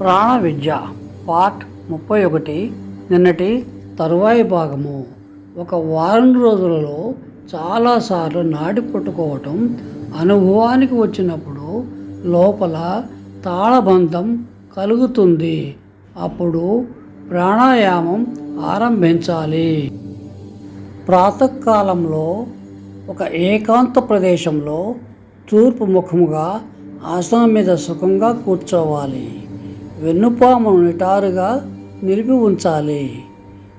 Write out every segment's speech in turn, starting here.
ప్రాణ విద్య పార్ట్ ముప్పై ఒకటి నిన్నటి తరువాయి భాగము. ఒక వారం రోజులలో చాలాసార్లు నాటి కొట్టుకోవటం అనుభవానికి వచ్చినప్పుడు లోపల తాళబంధం కలుగుతుంది. అప్పుడు ప్రాణాయామం ఆరంభించాలి. ప్రాతకాలంలో ఒక ఏకాంత ప్రదేశంలో తూర్పు ముఖముగా ఆసనం మీద సుఖంగా కూర్చోవాలి. వెన్నుపామును నిటారుగా నిలిపి ఉంచాలి.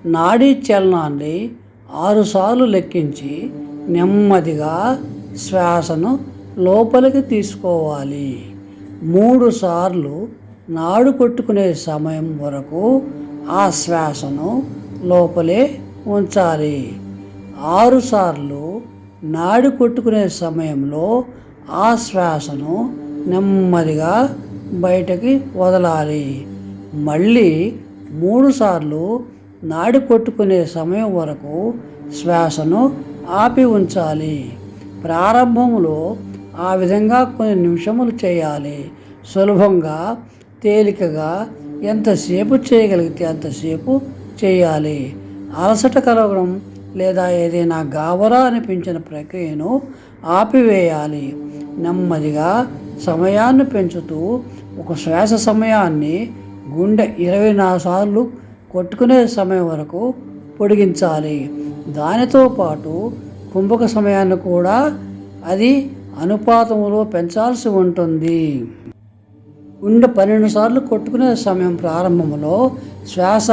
నాడీ చలనాన్ని ఆరుసార్లు లెక్కించి నెమ్మదిగా శ్వాసను లోపలికి తీసుకోవాలి. మూడు సార్లు నాడు కొట్టుకునే సమయం వరకు ఆ శ్వాసను లోపలే ఉంచాలి. ఆరుసార్లు నాడి కొట్టుకునే సమయంలో ఆ శ్వాసను నెమ్మదిగా బయటకి వదలాలి. మళ్ళీ మూడుసార్లు నాడి కొట్టుకునే సమయం వరకు శ్వాసను ఆపి ఉంచాలి. ప్రారంభంలో ఆ విధంగా కొన్ని నిమిషములు చేయాలి. సులభంగా తేలికగా ఎంతసేపు చేయగలిగితే అంతసేపు చేయాలి. అలసట కలగడం లేదా ఏదైనా గాబరా అనిపించిన ప్రక్రియను ఆపివేయాలి. నెమ్మదిగా సమయాన్ని పెంచుతూ ఒక శ్వాస సమయాన్ని గుండె ఇరవై నాలుగు సార్లు కొట్టుకునే సమయం వరకు పొడిగించాలి. దానితో పాటు కుంభక సమయాన్ని కూడా అది అనుపాతంలో పెంచాల్సి ఉంటుంది. గుండె పన్నెండు సార్లు కొట్టుకునే సమయం ప్రారంభంలో శ్వాస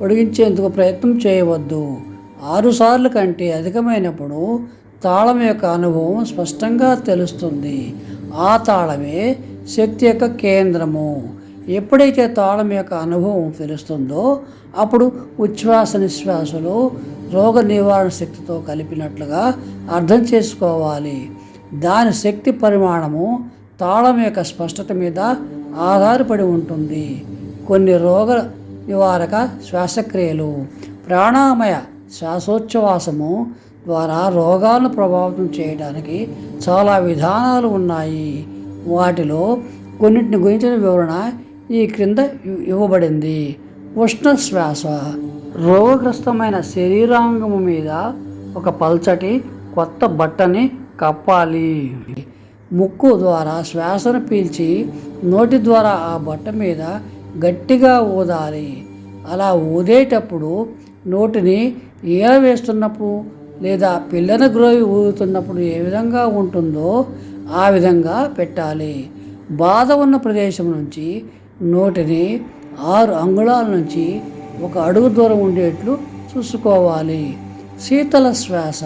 పొడిగించేందుకు ప్రయత్నం చేయవద్దు. ఆరు సార్లు కంటే అధికమైనప్పుడు తాళం యొక్క అనుభవం స్పష్టంగా తెలుస్తుంది. ఆ తాళమే శక్తి యొక్క కేంద్రము. ఎప్పుడైతే తాళం యొక్క అనుభవం తెలుస్తుందో అప్పుడు ఉచ్ఛ్వాస నిశ్వాసలు రోగ నివారణ శక్తితో కలిపినట్లుగా అర్థం చేసుకోవాలి. దాని శక్తి పరిమాణము తాళం యొక్క స్పష్టత మీద ఆధారపడి ఉంటుంది. కొన్ని రోగ నివారక శ్వాసక్రియలు ప్రాణామయ శ్వాసోచ్ఛ్వాసము ద్వారా రోగాలను ప్రభావితం చేయడానికి చాలా విధానాలు ఉన్నాయి. వాటిలో కొన్నింటిని గురించిన వివరణ ఈ క్రింద ఇవ్వబడింది. ఉష్ణ శ్వాస రోగగ్రస్తమైన శరీరాంగము మీద ఒక పల్చటి కొత్త బట్టని కప్పాలి. ముక్కు ద్వారా శ్వాసను పీల్చి నోటి ద్వారా ఆ బట్ట మీద గట్టిగా ఊదాలి. అలా ఊదేటప్పుడు నోటిని ఈర వేస్తున్నప్పుడు లేదా పిల్లన గ్రోవి ఊదుతున్నప్పుడు ఏ విధంగా ఉంటుందో ఆ విధంగా పెట్టాలి. బాధ ఉన్న ప్రదేశం నుంచి నోటిని ఆరు అంగుళాల నుంచి ఒక అడుగు దూరం ఉండేట్లు చూసుకోవాలి. శీతల శ్వాస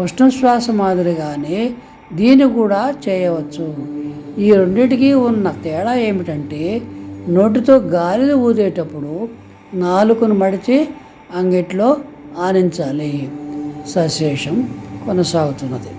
ఉష్ణ శ్వాస మాదిరిగానే దీన్ని కూడా చేయవచ్చు. ఈ రెండింటికి ఉన్న తేడా ఏమిటంటే నోటితో గాలిని ఊదేటప్పుడు నాలుకను మడిచి అంగిట్లో ఆనించాలి. సశేషం కొనసాగుతున్నది.